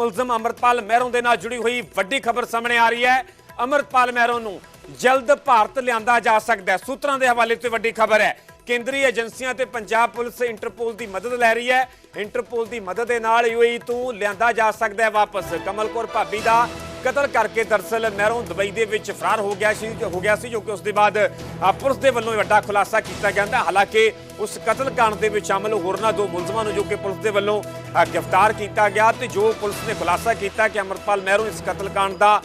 ਮੁਲਜ਼ਮ ਅਮਰਤਪਾਲ ਮਹਿਰੋਂ ਦੇ ਨਾਲ ਜੁੜੀ ਹੋਈ ਵੱਡੀ ਖਬਰ ਸਾਹਮਣੇ ਆ ਰਹੀ ਹੈ। ਅਮਰਤਪਾਲ ਮਹਿਰੋਂ ਨੂੰ ਜਲਦ ਭਾਰਤ ਲਿਆਂਦਾ ਜਾ ਸਕਦਾ ਹੈ। ਸੂਤਰਾਂ ਦੇ ਹਵਾਲੇ ਤੋਂ ਵੱਡੀ ਖਬਰ ਹੈ। ਕੇਂਦਰੀ ਏਜੰਸੀਆਂ ਤੇ ਪੰਜਾਬ ਪੁਲਿਸ ਇੰਟਰਪੋਲ ਦੀ ਮਦਦ ਲੈ ਰਹੀ ਹੈ। ਇੰਟਰਪੋਲ ਦੀ ਮਦਦ ਦੇ ਨਾਲ ਯੂਏਈ ਤੋਂ ਲਿਆਂਦਾ ਜਾ ਸਕਦਾ ਹੈ ਵਾਪਸ। ਕਮਲ ਕੌਰ ਭਾਬੀ ਦਾ ਕਤਲ ਕਰਕੇ ਦਰਸਲ ਮਹਿਰੋਂ ਦੁਬਈ ਦੇ ਵਿੱਚ ਫਰਾਰ ਹੋ ਗਿਆ ਸੀ, ਹੋ ਗਿਆ ਸੀ, ਜੋ ਕਿ ਉਸ ਦੇ ਬਾਅਦ ਪੁਲਿਸ ਦੇ ਵੱਲੋਂ ਵੱਡਾ ਖੁਲਾਸਾ ਕੀਤਾ ਗਿਆ ਹੈ। ਹਾਲਾਂਕਿ ਉਸ ਕਤਲ ਕਾਂਡ ਦੇ ਵਿੱਚ ਸ਼ਾਮਲ ਹੋਰਨਾਂ ਦੋ ਮੁਲਜ਼ਮਾਂ ਨੂੰ ਜੋ ਕਿ ਪੁਲਿਸ ਦੇ ਵੱਲੋਂ ਗ੍ਰਿਫਤਾਰ ਕੀਤਾ ਗਿਆ ਤੇ ਜੋ ਪੁਲਿਸ ਨੇ ਖੁਲਾਸਾ ਕੀਤਾ ਕਿ ਅਮਰਪਾਲ ਮਹਿਰੂ ਇਸ ਕਤਲ ਕਾਂਡ ਦਾ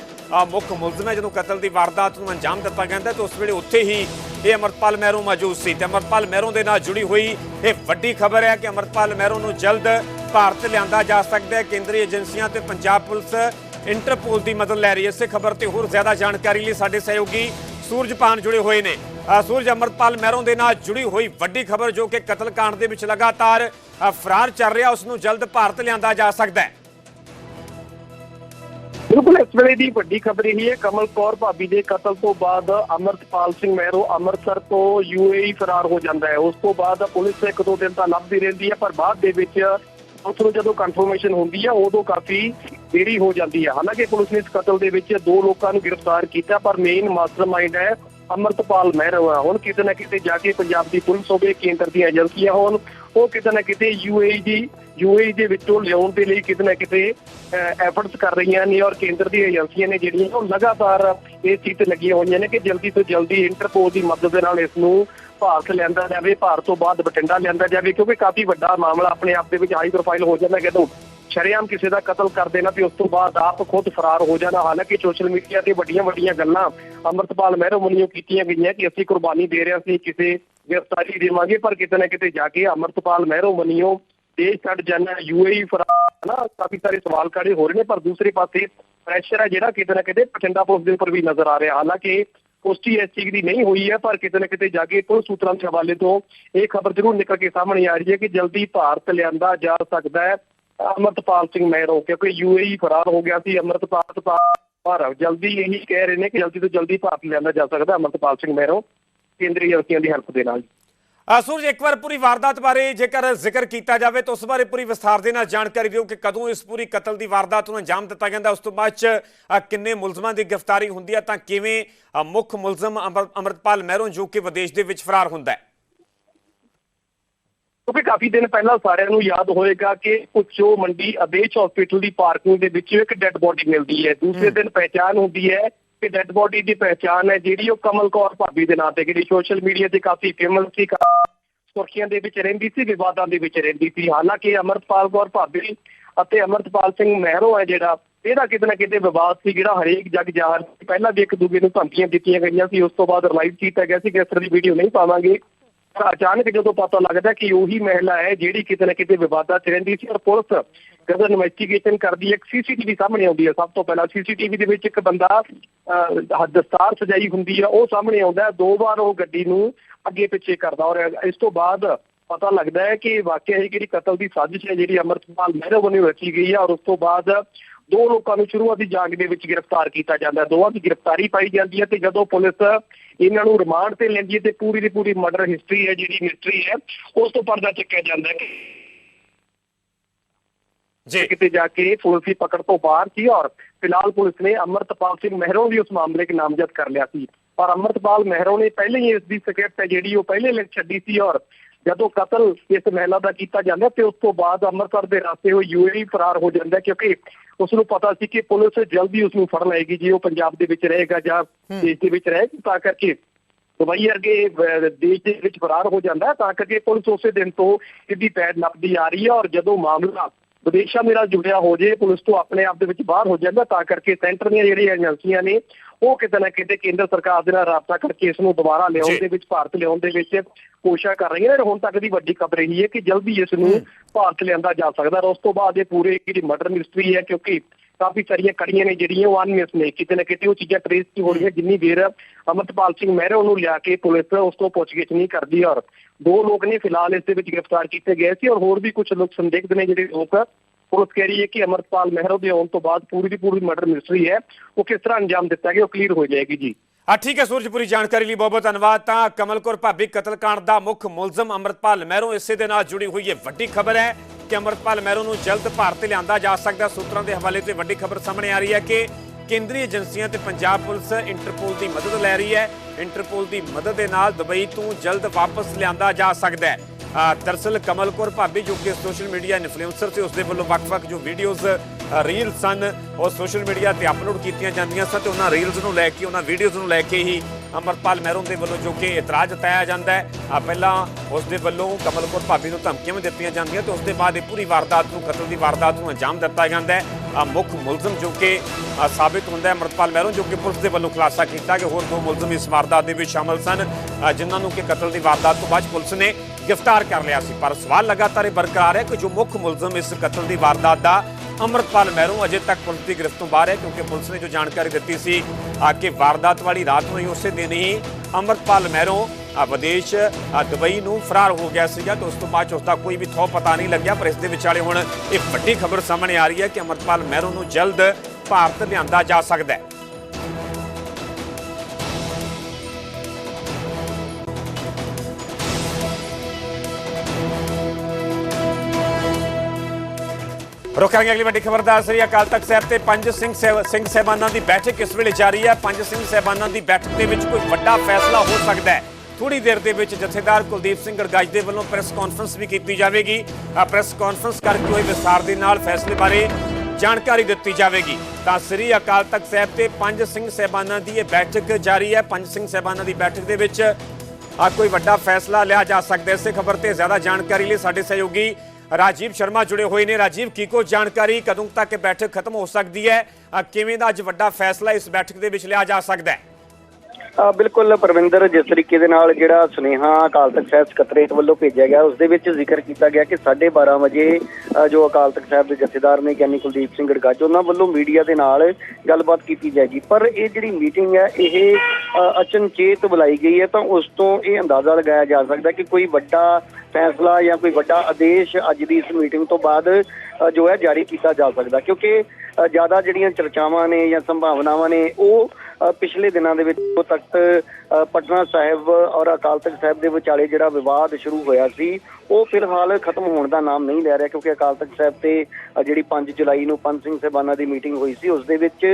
ਮੁੱਖ ਮੁਲਜ਼ਮ ਹੈ ਜਦੋਂ ਕਤਲ ਦੀ ਵਾਰਦਾਤ ਨੂੰ ਅੰਜਾਮ ਦਿੱਤਾ ਗਿਆ ਤਾਂ ਉਸ ਵੇਲੇ ਉੱਥੇ ਹੀ ਇਹ ਅਮਰਪਾਲ ਮਹਿਰੂ ਮੌਜੂਦ ਸੀ। ਤੇ ਅਮਰਪਾਲ ਮਹਿਰੂ ਦੇ ਨਾਲ ਜੁੜੀ ਹੋਈ ਇਹ ਵੱਡੀ ਖਬਰ ਹੈ ਕਿ ਅਮਰਪਾਲ ਮਹਿਰੂ ਨੂੰ ਜਲਦ ਭਾਰਤ ਲਿਆਂਦਾ ਜਾ ਸਕਦਾ ਹੈ। ਕੇਂਦਰੀ ਏਜੰਸੀਆਂ ਤੇ ਪੰਜਾਬ ਪੁਲਿਸ ਇੰਟਰਪੋਲ ਦੀ ਮਦਦ ਲੈ ਰਹੀ ਹੈ। ਇਸੇ ਖਬਰ ਤੇ ਹੋਰ ਜ਼ਿਆਦਾ ਜਾਣਕਾਰੀ ਲਈ ਸਾਡੇ ਸਹਿਯੋਗੀ ਸੂਰਜਪਾਨ ਜੁੜੇ ਹੋਏ ਨੇ। ਸੂਰਜ ਅਮਰਪਾਲ ਮਹਿਰੋਂ ਦੇ ਨਾਲ ਜੁੜੀ ਹੋਈ ਵੱਡੀ ਖਬਰ ਜੋ ਕਿ ਕਤਲ ਕਾਂਡ ਦੇ ਵਿੱਚ ਲਗਾਤਾਰ ਫਰਾਰ ਚੱਲ ਰਿਹਾ ਉਸ ਨੂੰ ਜਲਦ ਭਾਰਤ ਲਿਆਂਦਾ ਜਾ ਸਕਦਾ ਹੈ। ਬਿਲਕੁਲ, ਇਸ ਵੇਲੇ ਦੀ ਵੱਡੀ ਖਬਰ ਇਹ ਹੈ। ਕਮਲ ਕੌਰ ਭਾਬੀ ਦੇ ਕਤਲ ਤੋਂ ਬਾਅਦ ਅਮਰਤਪਾਲ ਸਿੰਘ ਮਹਿਰੋ ਅੰਮ੍ਰਿਤਸਰ ਤੋਂ ਯੂਏਈ ਫਰਾਰ ਹੋ ਜਾਂਦਾ ਹੈ। ਉਸ ਤੋਂ ਬਾਅਦ ਪੁਲਿਸ ਇੱਕ ਦੋ ਦਿਨ ਤਾਂ ਲੱਭਦੀ ਰਹਿੰਦੀ ਹੈ, ਪਰ ਬਾਅਦ ਦੇ ਵਿੱਚ ਉਸ ਨੂੰ ਜਦੋਂ ਕਨਫਰਮੇਸ਼ਨ ਹੁੰਦੀ ਹੈ, ਉਦੋਂ ਕਾਫੀ ਦੇਰੀ ਹੋ ਜਾਂਦੀ ਹੈ। ਹਾਲਾਂਕਿ ਪੁਲਿਸ ਨੇ ਇਸ ਕਤਲ ਦੇ ਵਿੱਚ ਦੋ ਲੋਕਾਂ ਨੂੰ ਗ੍ਰਿਫਤਾਰ ਕੀਤਾ, ਪਰ ਮੇਨ ਮਾਸਟਰਮਾਈਂਡ ਹੈ ਅਮਰਤਪਾਲ ਮਹਿਰੋ ਹੈ ਹੁਣ ਕਿਤੇ ਨਾ ਕਿਤੇ ਜਾ ਕੇ ਪੰਜਾਬ ਦੀ ਪੁਲਿਸ ਹੋਵੇ ਕੇਂਦਰ ਦੀਆਂ ਏਜੰਸੀਆਂ ਹੋਣ, ਉਹ ਕਿਤੇ ਨਾ ਕਿਤੇ ਯੂਏਈ ਦੀ ਯੂਏਈ ਦੇ ਵਿੱਚੋਂ ਲਿਆਉਣ ਦੇ ਲਈ ਕਿਤੇ ਨਾ ਕਿਤੇ ਐਫਰਟਸ ਕਰ ਰਹੀਆਂ ਨੇ ਔਰ ਕੇਂਦਰ ਦੀਆਂ ਏਜੰਸੀਆਂ ਨੇ ਜਿਹੜੀਆਂ ਉਹ ਲਗਾਤਾਰ ਇਸ ਚੀਜ਼ ਤੇ ਲੱਗੀਆਂ ਹੋਈਆਂ ਨੇ ਕਿ ਜਲਦੀ ਤੋਂ ਜਲਦੀ ਇੰਟਰਪੋਲ ਦੀ ਮਦਦ ਦੇ ਨਾਲ ਇਸ ਨੂੰ ਭਾਰਤ ਲਿਆਂਦਾ ਜਾਵੇ, ਭਾਰਤ ਤੋਂ ਬਾਅਦ ਬਠਿੰਡਾ ਲਿਆਂਦਾ ਜਾਵੇ, ਕਿਉਂਕਿ ਕਾਫੀ ਵੱਡਾ ਮਾਮਲਾ ਆਪਣੇ ਆਪ ਦੇ ਵਿੱਚ ਹਾਈ ਪ੍ਰੋਫਾਈਲ ਹੋ ਜਾਂਦਾ ਜਦੋਂ ਸ਼ਰੇਆਮ ਕਿਸੇ ਦਾ ਕਤਲ ਕਰ ਦੇਣਾ ਤੇ ਉਸ ਤੋਂ ਬਾਅਦ ਆਪ ਖੁਦ ਫਰਾਰ ਹੋ ਜਾਣਾ। ਹਾਲਾਂਕਿ ਸੋਸ਼ਲ ਮੀਡੀਆ ਤੇ ਵੱਡੀਆਂ ਵੱਡੀਆਂ ਗੱਲਾਂ ਅਮਰਤਪਾਲ ਮਹਿਰੋ ਵੱਲੋਂ ਕੀਤੀਆਂ ਗਈਆਂ ਕਿ ਅਸੀਂ ਕੁਰਬਾਨੀ ਦੇ ਰਹੇ ਸੀ ਕਿਸੇ ਗ੍ਰਿਫਤਾਰੀ ਦੇਵਾਂਗੇ, ਪਰ ਕਿਤੇ ਨਾ ਕਿਤੇ ਜਾ ਕੇ ਅਮਰਤਪਾਲ ਮਹਿਰੋ ਵੱਲੋਂ ਦੇਸ਼ ਛੱਡ ਜਾਣਾ ਯੂਏਈ ਫਰਾਰ ਨਾ ਕਾਫੀ ਸਾਰੇ ਸਵਾਲ ਖੜੇ ਹੋ ਰਹੇ ਨੇ, ਪਰ ਦੂਸਰੇ ਪਾਸੇ ਪ੍ਰੈਸ਼ਰ ਹੈ ਜਿਹੜਾ ਕਿਤੇ ਨਾ ਕਿਤੇ ਪਟਿੰਡਾ ਪੁਲਿਸ ਦੇ ਉੱਪਰ ਵੀ ਨਜ਼ਰ ਆ ਰਿਹਾ। ਹਾਲਾਂਕਿ ਪੁਸ਼ਟੀ ਇਸ ਚੀਜ਼ ਦੀ ਨਹੀਂ ਹੋਈ ਹੈ, ਪਰ ਕਿਤੇ ਨਾ ਕਿਤੇ ਜਾ ਕੇ ਪੁਲਿਸ ਸੂਤਰਾਂ ਦੇ ਹਵਾਲੇ ਤੋਂ ਇਹ ਖਬਰ ਜ਼ਰੂਰ ਨਿਕਲ ਕੇ ਸਾਹਮਣੇ ਆ ਰਹੀ ਹੈ ਕਿ ਜਲਦੀ ਭਾਰਤ ਲਿਆਂਦਾ ਜਾ ਸਕਦਾ ਹੈ। ਅਮਰਤਪਾਲ ਸਿੰਘ ਮਹਿਰੋ ਕਿਉਂਕਿ ਯੂਏਈ ਫਰਾਰ ਹੋ ਗਿਆ ਸੀ, ਅਮਰਤਪਾਲ ਪਰ ਜਲਦੀ ਇਹੀ ਕਹਿ ਰਹੇ ਨੇ ਕਿ ਜਲਦੀ ਤੋਂ ਜਲਦੀ ਭਾਰਤ ਲਿਆਂਦਾ ਜਾ ਸਕਦਾ, ਅਮਰਤਪਾਲ ਸਿੰਘ ਮਹਿਰੋ ਕੇਂਦਰੀ ਏਜੰਸੀਆਂ ਦੀ ਹੈਲਪ ਦੇ ਨਾਲ ਸੂਰਜ, ਇੱਕ ਵਾਰ ਪੂਰੀ ਵਾਰਦਾਤ ਬਾਰੇ ਜੇਕਰ ਜ਼ਿਕਰ ਕੀਤਾ ਜਾਵੇ, ਤਾਂ ਉਸ ਬਾਰੇ ਪੂਰੀ ਵਿਸਥਾਰ ਦੇ ਨਾਲ ਜਾਣਕਾਰੀ ਦਿਓ ਕਿ ਕਦੋਂ ਇਸ ਪੂਰੀ ਕਤਲ ਦੀ ਵਾਰਦਾਤ ਨੂੰ ਅੰਜਾਮ ਦਿੱਤਾ ਜਾਂਦਾ, ਉਸ ਤੋਂ ਬਾਅਦ ਚ ਕਿੰਨੇ ਮੁਲਜ਼ਮਾਂ ਦੀ ਗ੍ਰਿਫਤਾਰੀ ਹੁੰਦੀ ਹੈ, ਤਾਂ ਕਿਵੇਂ ਮੁੱਖ ਮੁਲਜ਼ਮ ਅਮਰ- ਅਮਰਤਪਾਲ ਮਹਿਰੋਂ ਜੋ ਕਿ ਵਿਦੇਸ਼ ਦੇ ਵਿੱਚ ਫਰਾਰ ਹੁੰਦਾ ਹੈ। ਕਿਉਂਕਿ ਕਾਫੀ ਦਿਨ ਪਹਿਲਾਂ ਸਾਰਿਆਂ ਨੂੰ ਯਾਦ ਹੋਏਗਾ ਕਿ ਪੁੱਛੋ ਮੰਡੀ ਅਬੇਚ ਹਸਪੀਟਲ ਦੀ ਪਾਰਕਿੰਗ ਦੇ ਵਿੱਚ ਇੱਕ ਡੈੱਡ ਬੋਡੀ ਮਿਲਦੀ ਹੈ। ਦੂਸਰੇ ਦਿਨ ਪਹਿਚਾਨ ਹੁੰਦੀ ਹੈ ਕਿ ਡੈੱਡ ਬੋਡੀ ਦੀ ਪਹਿਚਾਨ ਹੈ ਜਿਹੜੀ ਉਹ ਕਮਲ ਕੌਰ ਭਾਬੀ ਦੇ ਨਾਂ ਤੇ ਜਿਹੜੀ ਸੋਸ਼ਲ ਮੀਡੀਆ ਤੇ ਕਾਫੀ ਫੇਮਸ ਸੀ ਸੁਰਖੀਆਂ ਦੇ ਵਿੱਚ ਰਹਿੰਦੀ ਸੀ ਵਿਵਾਦਾਂ ਦੇ ਵਿੱਚ ਰਹਿੰਦੀ ਸੀ। ਹਾਲਾਂਕਿ ਅਮਰਪਾਲ ਕੌਰ ਭਾਬੀ ਅਤੇ ਅਮਰਪਾਲ ਸਿੰਘ ਮਹਿਰੋ ਹੈ ਜਿਹੜਾ ਇਹਦਾ ਕਿਤੇ ਨਾ ਕਿਤੇ ਵਿਵਾਦ ਸੀ ਜਿਹੜਾ ਹਰੇਕ ਜਗ ਜਾਹਰ ਸੀ। ਪਹਿਲਾਂ ਵੀ ਇੱਕ ਦੂਜੇ ਨੂੰ ਧਮਕੀਆਂ ਦਿੱਤੀਆਂ ਗਈਆਂ ਸੀ ਉਸ ਤੋਂ ਬਾਅਦ ਰਿਲਾਈਵ ਕੀਤਾ ਗਿਆ ਸੀ ਕਿ ਇਸ ਤਰ੍ਹਾਂ ਦੀ ਵੀਡੀਓ ਨਹੀਂ ਪਾਵਾਂਗੇ। ਅਚਾਨਕ ਜਦੋਂ ਪਤਾ ਲੱਗਦਾ ਕਿ ਉਹੀ ਮਹਿਲਾ ਹੈ ਜਿਹੜੀ ਕਿਤੇ ਨਾ ਕਿਤੇ ਵਿਵਾਦਾਂ 'ਚ ਰਹਿੰਦੀ ਸੀ ਔਰ ਪੁਲਿਸ ਜਦੋਂ ਇਨਵੈਸਟੀਗੇਸ਼ਨ ਕਰਦੀ ਹੈ ਇੱਕ ਸੀਸੀਟੀਵੀ ਸਾਹਮਣੇ ਆਉਂਦੀ ਹੈ। ਸਭ ਤੋਂ ਪਹਿਲਾਂ ਸੀਸੀਟੀਵੀ ਦੇ ਵਿੱਚ ਇੱਕ ਬੰਦਾ ਅਹ, ਦਸਤਾਰ ਸਜਾਈ ਹੁੰਦੀ ਹੈ। ਉਹ ਸਾਹਮਣੇ ਆਉਂਦਾ ਦੋ ਵਾਰ ਉਹ ਗੱਡੀ ਨੂੰ ਅੱਗੇ ਪਿੱਛੇ ਕਰਦਾ ਔਰ ਇਸ ਤੋਂ ਬਾਅਦ ਪਤਾ ਲੱਗਦਾ ਹੈ ਕਿ ਵਾਕਿਆ ਹੀ ਜਿਹੜੀ ਕਤਲ ਦੀ ਸਾਜ਼ਿਸ਼ ਹੈ ਜਿਹੜੀ ਅਮਰਤਪਾਲ ਮਹਿਰੋ ਵੱਲੋਂ ਰਚੀ ਗਈ ਹੈ ਔਰ ਉਸ ਤੋਂ ਬਾਅਦ ਦੋ ਲੋਕਾਂ ਨੂੰ ਸ਼ੁਰੂਆਤੀ ਜਾਂਚ ਦੇ ਵਿੱਚ ਗ੍ਰਿਫਤਾਰ ਕੀਤਾ ਜਾਂਦਾ। ਦੋਵਾਂ ਦੀ ਗ੍ਰਿਫਤਾਰੀ ਪਾਈ ਜਾਂਦੀ ਹੈ ਤੇ ਜਦੋਂ ਪੁਲਿਸ ਇਹਨਾਂ ਨੂੰ ਰਿਮਾਂਡ ਤੇ ਲੈਂਦੀ ਹੈ ਤੇ ਪੂਰੀ ਦੀ ਪੂਰੀ ਮਰਡਰ ਹਿਸਟਰੀ ਹੈ ਜਿਹੜੀ ਮਿਸਟਰੀ ਹੈ ਉਸ ਤੋਂ ਪਰਦਾ ਚੱਕਿਆ ਜਾਂਦਾ ਹੈ ਜੀ। ਕਿਤੇ ਜਾ ਕੇ ਪੁਲਿਸ ਦੀ ਪਕੜ ਤੋਂ ਬਾਹਰ ਸੀ ਔਰ ਫਿਲਹਾਲ ਪੁਲਿਸ ਨੇ ਅਮਰਤਪਾਲ ਸਿੰਘ ਮਹਿਰੋਂ ਵੀ ਉਸ ਮਾਮਲੇ 'ਚ ਨਾਮਜ਼ਦ ਕਰ ਲਿਆ ਸੀ। ਪਰ ਅਮਰਤਪਾਲ ਮਹਿਰੋਂ ਨੇ ਪਹਿਲੇ ਹੀ ਇਸ ਦੀ ਸਕ੍ਰਿਪਟ ਹੈ ਜਿਹੜੀ ਉਹ ਪਹਿਲੇ ਲਿਖ ਛੱਡੀ ਸੀ ਔਰ ਜਦੋਂ ਕਤਲ ਇਸ ਮਹਿਲਾ ਦਾ ਕੀਤਾ ਜਾਂਦਾ ਤੇ ਉਸ ਤੋਂ ਬਾਅਦ ਅੰਮ੍ਰਿਤਸਰ ਦੇ ਰਸਤੇ ਉਹ ਯੂਏਈ ਫਰਾਰ ਹੋ ਜਾਂਦਾ ਕਿਉਂਕਿ ਉਸ ਨੂੰ ਪਤਾ ਸੀ ਕਿ ਪੁਲਿਸ ਜਲਦੀ ਉਸ ਨੂੰ ਫੜ ਲਏਗੀ ਜੇ ਉਹ ਪੰਜਾਬ ਦੇ ਵਿੱਚ ਰਹੇਗਾ ਜਾਂ ਦੇਸ਼ ਦੇ ਵਿੱਚ ਰਹੇਗਾ ਤਾਂ ਕਰਕੇ ਦੁਬਈ ਅਹ, ਦੇਸ਼ ਦੇ ਵਿੱਚ ਫਰਾਰ ਹੋ ਜਾਂਦਾ ਤਾਂ ਕਰਕੇ ਪੁਲਿਸ ਉਸੇ ਦਿਨ ਤੋਂ ਸਿੱਧੀ ਪੈਰ ਨੱਪਦੀ ਆ ਰਹੀ ਹੈ ਔਰ ਜਦੋਂ ਮਾਮਲਾ ਵਿਦੇਸ਼ਾਂ ਦੇ ਨਾਲ ਜੁੜਿਆ ਹੋ ਜੇ ਪੁਲਿਸ ਤੋਂ ਆਪਣੇ ਆਪ ਦੇ ਵਿੱਚ ਬਾਹਰ ਹੋ ਜਾਂਦਾ ਤਾਂ ਕਰਕੇ ਸੈਂਟਰ ਦੀਆਂ ਜਿਹੜੀਆਂ ਏਜੰਸੀਆਂ ਨੇ ਉਹ ਕਿਤੇ ਨਾ ਕਿਤੇ ਕੇਂਦਰ ਸਰਕਾਰ ਦੇ ਨਾਲ ਰਾਬਤਾ ਕਰਕੇ ਇਸ ਨੂੰ ਦੁਬਾਰਾ ਲਿਆਉਣ। ਦੇ ਵਿੱਚ ਭਾਰਤ ਲਿਆਉਣ ਦੇ ਵਿੱਚ ਕੋਸ਼ਿਸ਼ ਕਰ ਰਹੀਆਂ ਨੇ ਹੁਣ ਤੱਕ ਦੀ ਵੱਡੀ ਖਬਰ ਇਹੀ ਹੈ ਕਿ ਜਲਦੀ ਇਸ ਨੂੰ ਭਾਰਤ ਲਿਆਂਦਾ ਜਾ ਸਕਦਾ ਔਰ ਉਸ ਤੋਂ ਬਾਅਦ ਇਹ ਪੂਰੇ ਜਿਹੜੀ ਮਰਡਰ ਮਿਸਟਰੀ ਹੈ ਕਿਉਂਕਿ ਕਾਫੀ ਸਾਰੀਆਂ ਕੜੀਆਂ ਨੇ ਜਿਹੜੀਆਂ ਉਹ ਅਨਮਿਸ ਨੇ। ਕਿਤੇ ਨਾ ਕਿਤੇ ਉਹ ਚੀਜ਼ਾਂ ਟ੍ਰੇਸ ਕੀ ਹੋ ਰਹੀਆਂ। ਜਿੰਨੀ ਦੇਰ ਅਮਰਤਪਾਲ ਸਿੰਘ ਮਹਿਰੋ ਨੂੰ ਲਿਆ ਕੇ ਪੁਲਿਸ ਉਸ ਤੋਂ ਪੁੱਛਗਿੱਛ ਨਹੀਂ ਕਰਦੀ ਔਰ ਦੋ ਲੋਕ ਨੇ ਫਿਲਹਾਲ ਇਸ ਦੇ ਵਿੱਚ ਗ੍ਰਿਫਤਾਰ ਕੀਤੇ ਗਏ ਸੀ ਔਰ ਹੋਰ ਵੀ ਕੁਝ ਲੋਕ ਸੰਦਿਗਧ ਨੇ ਜਿਹੜੇ ਲੋਕ ਪੁਲਿਸ ਕਹਿ ਰਹੀ ਹੈ ਕਿ ਅਮਰਤਪਾਲ ਮਹਿਰੋ ਦੇ ਆਉਣ ਤੋਂ ਬਾਅਦ ਪੂਰੀ ਦੀ ਪੂਰੀ ਮਰਡਰ ਮਿਸਟਰੀ ਹੈ। ਉਹ ਕਿਸ ਤਰ੍ਹਾਂ ਅੰਜਾਮ ਦਿੱਤਾ ਗਿਆ ਉਹ ਕਲੀਅਰ ਹੋ ਜਾਏਗੀ ਜੀ। ਆ ਠੀਕ ਹੈ ਸੂਰਜ ਪੂਰੀ ਜਾਣਕਾਰੀ ਲਈ ਬਹੁਤ ਬਹੁਤ ਧੰਨਵਾਦ। ਤਾਂ ਕਮਲਕੌਰ ਭਾਬੀ ਕਤਲकांड ਦਾ ਮੁੱਖ ਮੁਲਜ਼ਮ ਅਮਰਤਪਾਲ ਮਹਿਰੋਂ ਇਸੇ ਦੇ ਨਾਲ ਜੁੜੀ ਹੋਈ ਇਹ ਵੱਡੀ ਖਬਰ ਹੈ ਕਿ ਅਮਰਪਾਲ ਮਹਿਰੋ ਨੂੰ ਜਲਦ ਭਾਰਤ ਲਿਆਂਦਾ ਜਾ ਸਕਦਾ। ਸੂਤਰਾਂ ਦੇ ਹਵਾਲੇ ਤੇ ਵੱਡੀ ਖਬਰ ਸਾਹਮਣੇ ਆ ਰਹੀ ਹੈ ਕਿ ਕੇਂਦਰੀ ਏਜੰਸੀਆਂ ਤੇ ਪੰਜਾਬ ਪੁਲਿਸ ਇੰਟਰਪੋਲ ਦੀ ਮਦਦ ਲੈ ਰਹੀ ਹੈ। ਇੰਟਰਪੋਲ ਦੀ ਮਦਦ ਦੇ ਨਾਲ ਦੁਬਈ ਤੋਂ ਜਲਦ ਵਾਪਸ ਲਿਆਂਦਾ ਜਾ ਸਕਦਾ ਹੈ। ਅ, ਦਰਅਸਲ ਕਮਲ ਕੌਰ ਭਾਬੀ ਜੋ ਕਿ ਸੋਸ਼ਲ ਮੀਡੀਆ ਇਨਫਲੂਐਂਸਰ ਸੀ ਉਸ ਦੇ ਵੱਲੋਂ ਵੱਖ-ਵੱਖ ਜੋ ਵੀਡੀਓਜ਼ ਰੀਲਸ ਸਨ ਉਹ ਸੋਸ਼ਲ ਮੀਡੀਆ ਤੇ ਅਪਲੋਡ ਕੀਤੀਆਂ ਜਾਂਦੀਆਂ ਸਨ ਤੇ ਉਹਨਾਂ ਰੀਲਸ ਨੂੰ ਲੈ ਕੇ ਉਹਨਾਂ ਵੀਡੀਓਜ਼ ਨੂੰ ਲੈ ਕੇ ਹੀ ਅਮਰਪਾਲ ਮਹਿਰੋਂ ਦੇ ਵੱਲੋਂ ਜੋ ਕਿ ਇਤਰਾਜ਼ ਜਤਾਇਆ ਜਾਂਦਾ ਹੈ। ਅ, ਪਹਿਲਾਂ ਉਸ ਦੇ ਵੱਲੋਂ ਕਮਲ ਕੌਰ ਭਾਬੀ ਨੂੰ ਧਮਕੀਆਂ ਵੀ ਦਿੱਤੀਆਂ ਜਾਂਦੀਆਂ ਤੇ ਉਸ ਦੇ ਬਾਅਦ ਇਹ ਪੂਰੀ ਵਾਰਦਾਤ ਨੂੰ ਕਤਲ ਦੀ ਵਾਰਦਾਤ ਨੂੰ ਅੰਜਾਮ ਦਿੱਤਾ ਜਾਂਦਾ ਹੈ। ਅ, ਮੁੱਖ ਮੁਲਜ਼ਮ ਜੋ ਕਿ ਸਾਬਿਤ ਹੁੰਦਾ ਹੈ ਅਮਰਪਾਲ ਮਹਿਰੋਂ ਜੋ ਕਿ ਪੁਲਿਸ ਦੇ ਵੱਲੋਂ ਖੁਲਾਸਾ ਕੀਤਾ ਕਿ ਹੋਰ ਦੋ ਮੁਲਜ਼ਮ ਇਸ ਵਾਰਦਾਤ ਦੇ ਵਿੱਚ ਸ਼ਾਮਲ ਸਨ ਜਿਨ੍ਹਾਂ ਨੂੰ ਕਿ ਕਤਲ ਦੀ ਵਾਰਦਾਤ ਤੋਂ ਬਾਅਦ ਪੁਲਿਸ ਨੇ ਗ੍ਰਿਫਤਾਰ ਕਰ ਲਿਆ ਸੀ। ਪਰ ਸਵਾਲ ਲਗਾਤਾਰ ਇਹ ਬਰਕਰਾਰ ਹੈ ਕਿ ਜੋ ਮੁੱਖ ਮੁਲਜ਼ਮ ਇਸ ਕਤਲ ਦੀ ਵਾਰਦਾਤ ਦਾ ਅਮਰਪਾਲ ਮਹਿਰੂ ਅਜੇ ਤੱਕ ਪੁਲਿਸ ਦੀ ਗ੍ਰਿਫਤ ਤੋਂ ਬਾਹਰ ਹੈ ਕਿਉਂਕਿ ਪੁਲਿਸ ਨੇ ਜੋ ਜਾਣਕਾਰੀ ਦਿੱਤੀ ਸੀ ਕਿ ਵਾਰਦਾਤ ਵਾਲੀ ਰਾਤ ਨੂੰ ਹੀ ਉਸੇ ਦਿਨ ਹੀ ਅਮਰਪਾਲ ਮਹਿਰੋਂ ਵਿਦੇਸ਼ ਦੁਬਈ ਨੂੰ ਫਰਾਰ ਹੋ ਗਿਆ ਸੀਗਾ ਤੇ ਉਸ ਤੋਂ ਬਾਅਦ 'ਚ ਉਸ ਦਾ ਕੋਈ ਵੀ ਥੋ ਪਤਾ ਨਹੀਂ ਲੱਗਿਆ, ਪਰ ਇਸ ਦੇ ਵਿਚਾਲੇ ਹੁਣ ਇਹ ਵੱਡੀ ਖਬਰ ਸਾਹਮਣੇ ਆ ਰਹੀ ਹੈ ਕਿ ਅਮਰਪਾਲ ਮਹਿਰੋਂ ਨੂੰ ਜਲਦ ਭਾਰਤ ਲਿਆਂਦਾ ਜਾ ਸਕਦਾ ਹੈ। ਰੁਕ ਕਰਾਂਗੇ ਅਗਲੀ ਵੱਡੀ ਖਬਰਦਾਰ ਸ੍ਰੀ ਅਕਾਲ ਤਖਤ ਸਾਹਿਬ ਤੇ ਪੰਜ ਸਿੰਘ ਸਹਿਬ- ਸਿੰਘ ਸਹਿਬਾਨਾਂ ਦੀ ਬੈਠਕ ਇਸ ਵੇਲੇ ਜਾਰੀ ਹੈ। ਪੰਜ ਸਿੰਘ ਸਹਿਬਾਨਾਂ ਦੀ ਬੈਠਕ ਦੇ ਵਿੱਚ ਕੋਈ ਵੱਡਾ ਫੈਸਲਾ ਹੋ ਸਕਦਾ ਹੈ। ਥੋੜੀ ਦੇਰ ਦੇ ਵਿੱਚ ਜਥੇਦਾਰ ਕੁਲਦੀਪ ਸਿੰਘ ਗੜਗਾਜ ਦੇ ਵੱਲੋਂ ਪ੍ਰੈਸ ਕਾਨਫਰੰਸ ਵੀ ਕੀਤੀ ਜਾਵੇਗੀ। ਆ ਪ੍ਰੈਸ ਕਾਨਫਰੰਸ ਕਰਕੇ ਹੋਏ ਵਿਸਥਾਰ ਦੇ ਨਾਲ ਫੈਸਲੇ ਬਾਰੇ ਜਾਣਕਾਰੀ ਦਿੱਤੀ ਜਾਵੇਗੀ। ਤਾਂ ਸ੍ਰੀ ਅਕਾਲ ਤਖਤ ਸਾਹਿਬ ਤੇ ਪੰਜ ਸਿੰਘ ਸਹਿਬਾਨਾਂ ਦੀ ਇਹ ਬੈਠਕ ਜਾਰੀ ਹੈ। ਪੰਜ ਸਿੰਘ ਸਹਿਬਾਨਾਂ ਦੀ ਬੈਠਕ ਦੇ ਵਿੱਚ ਆ ਕੋਈ ਵੱਡਾ ਫੈਸਲਾ ਲਿਆ ਜਾ ਸਕਦਾ ਇਸੇ ਖਬਰ ਤੇ ਜ਼ਿਆਦਾ ਜਾਣਕਾਰੀ ਲਈ ਸਾਡੇ ਸਹਿਯੋਗੀ ਰਾਜੀਵ ਸ਼ਰਮਾ ਜੁੜੇ ਹੋਏ ਨੇ। ਰਾਜੀਵ, ਕੀ ਕੋ ਜਾਣਕਾਰੀ ਕਦੋਂ ਤੱਕ ਬੈਠਕ ਖਤਮ ਹੋ ਸਕਦੀ ਹੈ? ਕਿਵੇਂ ਦਾ ਅੱਜ ਵੱਡਾ ਫੈਸਲਾ ਇਸ ਬੈਠਕ ਦੇ ਵਿੱਚ ਲਿਆ ਜਾ ਸਕਦਾ ਹੈ? ਬਿਲਕੁਲ ਪਰਵਿੰਦਰ, ਜਿਸ ਤਰੀਕੇ ਦੇ ਨਾਲ ਜਿਹੜਾ ਸੁਨੇਹਾ ਅਕਾਲ ਤਖਤ ਸਾਹਿਬ ਸਕੱਤਰੇਤ ਵੱਲੋਂ ਭੇਜਿਆ ਗਿਆ, ਉਸ ਦੇ ਵਿੱਚ ਜ਼ਿਕਰ ਕੀਤਾ ਗਿਆ ਕਿ 12:30 ਵਜੇ ਜੋ ਅਕਾਲ ਤਖਤ ਸਾਹਿਬ ਦੇ ਜਥੇਦਾਰ ਨੇ ਗਿਆਨੀ ਕੁਲਦੀਪ ਸਿੰਘ ਗੜਗਾਜ, ਉਹਨਾਂ ਵੱਲੋਂ ਮੀਡੀਆ ਦੇ ਨਾਲ ਗੱਲਬਾਤ ਕੀਤੀ ਜਾਏਗੀ। ਪਰ ਇਹ ਜਿਹੜੀ ਮੀਟਿੰਗ ਹੈ, ਇਹ ਅਚਨਚੇਤ ਬੁਲਾਈ ਗਈ ਹੈ, ਤਾਂ ਉਸ ਤੋਂ ਇਹ ਅੰਦਾਜ਼ਾ ਲਗਾਇਆ ਜਾ ਸਕਦਾ ਕਿ ਕੋਈ ਵੱਡਾ ਫੈਸਲਾ ਜਾਂ ਕੋਈ ਵੱਡਾ ਆਦੇਸ਼ ਅੱਜ ਦੀ ਇਸ ਮੀਟਿੰਗ ਤੋਂ ਬਾਅਦ ਜੋ ਹੈ, ਜਾਰੀ ਕੀਤਾ ਜਾ ਸਕਦਾ। ਕਿਉਂਕਿ ਜ਼ਿਆਦਾ ਜਿਹੜੀਆਂ ਚਰਚਾਵਾਂ ਨੇ ਜਾਂ ਸੰਭਾਵਨਾਵਾਂ ਨੇ, ਉਹ ਪਿਛਲੇ ਦਿਨਾਂ ਦੇ ਵਿੱਚ ਉਹ ਤਖਤ ਪਟਨਾ ਸਾਹਿਬ ਔਰ ਅਕਾਲ ਤਖਤ ਸਾਹਿਬ ਦੇ ਵਿਚਾਲੇ ਜਿਹੜਾ ਵਿਵਾਦ ਸ਼ੁਰੂ ਹੋਇਆ ਸੀ, ਉਹ ਫਿਲਹਾਲ ਖਤਮ ਹੋਣ ਦਾ ਨਾਮ ਨਹੀਂ ਲੈ ਰਿਹਾ ਕਿਉਂਕਿ ਅਕਾਲ ਤਖਤ ਸਾਹਿਬ ਤੇ ਜਿਹੜੀ 5 ਜੁਲਾਈ ਨੂੰ ਪੰਜ ਸਿੰਘ ਸਾਹਿਬਾਨਾਂ ਦੀ ਮੀਟਿੰਗ ਹੋਈ ਸੀ, ਉਸ ਦੇ ਵਿੱਚ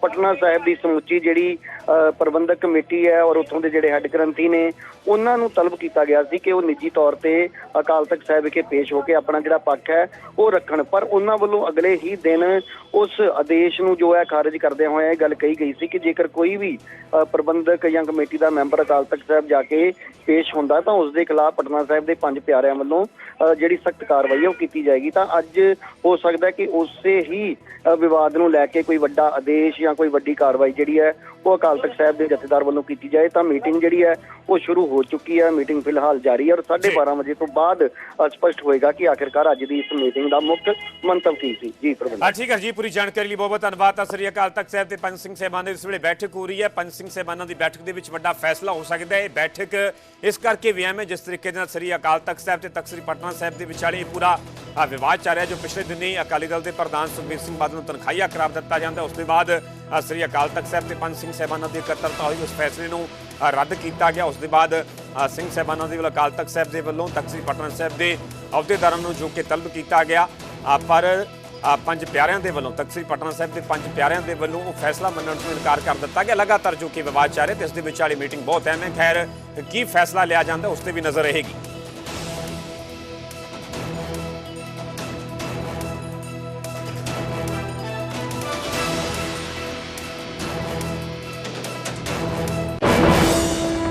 ਪਟਨਾ ਸਾਹਿਬ ਦੀ ਸਮੁੱਚੀ ਜਿਹੜੀ ਪ੍ਰਬੰਧਕ ਕਮੇਟੀ ਹੈ ਔਰ ਉੱਥੋਂ ਦੇ ਜਿਹੜੇ ਹੈੱਡ ਗ੍ਰੰਥੀ ਨੇ, ਉਹਨਾਂ ਨੂੰ ਤਲਬ ਕੀਤਾ ਗਿਆ ਸੀ ਕਿ ਉਹ ਨਿੱਜੀ ਤੌਰ ਤੇ ਅਕਾਲ ਤਖਤ ਸਾਹਿਬ ਵਿਖੇ ਪੇਸ਼ ਹੋ ਕੇ ਆਪਣਾ ਜਿਹੜਾ ਪੱਖ ਹੈ, ਉਹ ਰੱਖਣ। ਪਰ ਉਹਨਾਂ ਵੱਲੋਂ ਅਗਲੇ ਹੀ ਦਿਨ ਉਸ ਆਦੇਸ਼ ਨੂੰ ਜੋ ਹੈ, ਖਾਰਜ ਕਰਦਿਆਂ ਹੋਇਆ ਇਹ ਗੱਲ ਕਹੀ ਗਈ ਸੀ ਕਿ ਜੇ ਜੇਕਰ ਕੋਈ ਵੀ ਪ੍ਰਬੰਧਕ ਜਾਂ ਕਮੇਟੀ ਦਾ ਮੈਂਬਰ ਅਕਾਲ ਤਖਤ ਸਾਹਿਬ ਜਾ ਕੇ ਪੇਸ਼ ਹੁੰਦਾ ਤਾਂ ਉਸ ਦੇ ਖਿਲਾਫ ਪਟਨਾ ਸਾਹਿਬ ਦੇ ਪੰਜ ਪਿਆਰਿਆਂ ਵੱਲੋਂ ਅ, ਜਿਹੜੀ ਸਖਤ ਕਾਰਵਾਈ ਹੈ ਉਹ ਕੀਤੀ ਜਾਏਗੀ। ਤਾਂ ਅੱਜ ਹੋ ਸਕਦਾ ਹੈ ਕਿ ਉਸੇ ਹੀ ਵਿਵਾਦ ਨੂੰ ਲੈ ਕੇ ਕੋਈ ਵੱਡਾ ਆਦੇਸ਼ ਜਾਂ ਕੋਈ ਵੱਡੀ ਕਾਰਵਾਈ ਜਿਹੜੀ ਹੈ ਉਹ ਅਕਾਲ ਤਖਤ ਸਾਹਿਬ ਦੇ ਜਥੇਦਾਰ ਵੱਲੋਂ ਕੀਤੀ ਜਾਏ ਤਾਂ ਮੀਟਿੰਗ ਜਿਹੜੀ ਹੈ ਉਹ ਸ਼ੁਰੂ ਹੋ ਚੁੱਕੀ ਹੈ ਮੀਟਿੰਗ ਫਿਲਹਾਲ ਜਾਰੀ ਹੈ ਔਰ 12:30 ਵਜੇ ਤੋਂ ਬਾਅਦ ਸਪਸ਼ਟ ਹੋਏਗਾ ਕਿ ਆਖਿਰਕਾਰ ਅੱਜ ਦੀ ਇਸ ਮੀਟਿੰਗ ਦਾ ਮੁੱਖ ਮੰਤਵ ਕੀ ਸੀ। ਜੀ ਪ੍ਰਬੰਧਕ। ਹਾਂ ਠੀਕ ਹੈ ਜੀ ਪੂਰੀ ਜਾਣਕਾਰੀ ਲਈ ਬਹੁਤ ਬਹੁਤ ਧੰਨਵਾਦ। ਤਾਂ ਸ੍ਰੀ ਅਕਾਲ ਤਖਤ ਸਾਹਿਬ ਤੇ ਪੰਜ ਸਿੰਘ ਸਾਹਿਬਾਨ ਦੇ ਇਸ ਵੇਲੇ ਬੈਠਕ ਹੋ ਰਹੀ ਹੈ। ਪੰਜ ਸਿੰਘ ਸਾਹਿਬਾਨਾਂ ਦੀ ਬੈਠਕ ਦੇ ਵਿੱਚ ਵੱਡਾ ਫੈਸਲਾ ਹੋ ਸਕਦਾ ਹੈ। ਇਹ ਬੈਠਕ ਇਸ ਕਰਕੇ ਵੀ ਅਹਿਮ ਹੈ ਜਿਸ ਤਰੀਕੇ ਦੇ ਨਾਲ ਸ੍ਰੀ ਅਕਾਲ ਤਖਤ ਸਾਹਿਬ ਤੇ ਤਖਤ ਸ੍ਰੀ ਪਟਨਾ ਸਾਹਿਬ ਦੇ ਵਿਚਾਲੇ ਇਹ ਪੂਰਾ ਵਿਵਾਦ ਚੱਲ ਰਿਹਾ ਜੋ ਪਿਛਲੇ ਦਿਨੀ ਅਕਾਲੀ ਦਲ ਦੇ ਪ੍ਰਧਾਨ ਸੁਖਬੀਰ ਸਿੰਘ ਬਾਦਲ ਨੂੰ ਤਨਖਾਹੀਆ ਕਰਾਰ ਦਿੱਤਾ ਜਾਂਦਾ ਉਸ ਦੇ ਬਾਅਦ ਸ੍ਰੀ ਅਕਾਲ ਤਖਤ ਸਾਹਿਬ ਤੇ ਪੰਜ ਸਿੰਘ ਸਾਹਿਬਾਨਾਂ ਦੀ ਇਕੱਤਰਤਾ ਹੋਈ। ਉਸ ਫੈਸਲੇ ਨੂੰ ਰੱਦ ਕੀਤਾ ਗਿਆ। ਉਸ ਦੇ ਬਾਅਦ ਸਿੰਘ ਸਾਹਿਬਾਨਾਂ ਦੇ ਵੱਲੋਂ ਅਕਾਲ ਤਖਤ ਸਾਹਿਬ ਦੇ ਵੱਲੋਂ, ਤਖਤ ਪਟਨਾ ਸਾਹਿਬ ਦੇ ਅਹੁਦੇਦਾਰਾਂ ਨੂੰ ਜੋ ਕਿ ਤਲਬ ਕੀਤਾ ਗਿਆ। ਪਰ ਪੰਜ ਪਿਆਰਿਆਂ ਦੇ ਵੱਲੋਂ, ਤਖਤ ਸ੍ਰੀ ਪਟਨਾ ਸਾਹਿਬ ਦੇ ਪੰਜ ਪਿਆਰਿਆਂ ਦੇ ਵੱਲੋਂ ਉਹ ਫੈਸਲਾ ਮੰਨਣ ਤੋਂ ਇਨਕਾਰ ਕਰ ਦਿੱਤਾ ਗਿਆ। ਲਗਾਤਾਰ ਜੋ ਕਿ ਵਿਵਾਦ ਚੱਲ ਰਿਹਾ ਤੇ ਇਸ ਦੇ ਵਿਚਾਲੇ ਮੀਟਿੰਗ ਬਹੁਤ ਅਹਿਮ ਹੈ। ਖੈਰ, ਕੀ ਫੈਸਲਾ ਲਿਆ ਜਾਂਦਾ, ਉਸ ਤੇ ਵੀ ਨਜ਼ਰ ਰਹੇਗੀ।